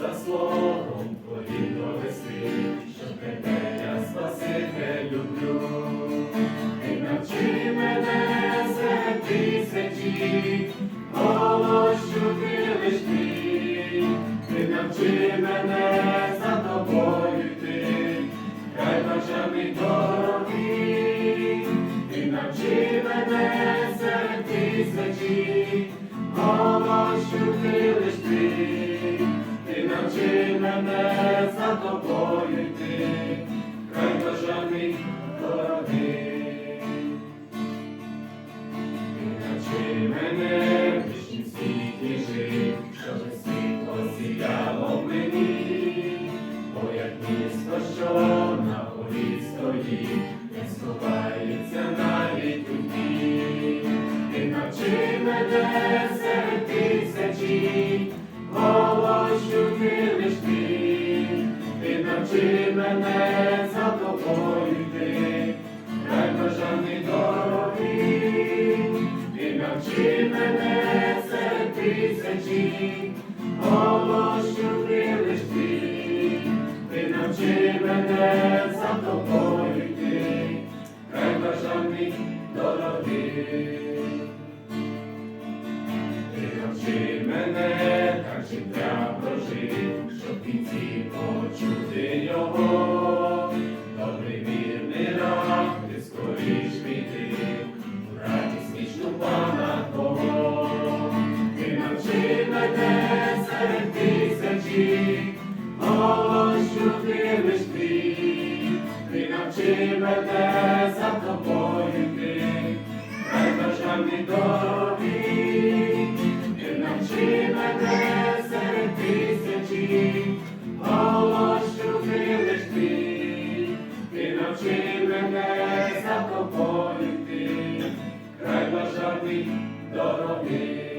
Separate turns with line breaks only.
за словом твоїм довести, що тебе я спасити люблю, ти навчи мене за тисячі, голо що ти лиш ти, ти навчи мене за тобою йти, хай бажаний дороги, ти навчи мене. Мене за тобою йти, край бажаний дорогий. Навчи мене в вічнім світі жити, щоб світло сіяло мені, бо як місто, що на горі стоїть, не сховається навіть у тіні. Ти навчи мене мене за тобою йти, край бажаний бажаний дорогий. Ти навчи мене чути лиш ти. Ти навчи мене за тобою йти, край бажаний дорогий. Ти навчи мене серед тисячі, голос чути лиш ти. Ти навчи мене за тобою йти, край бажаний дорогий.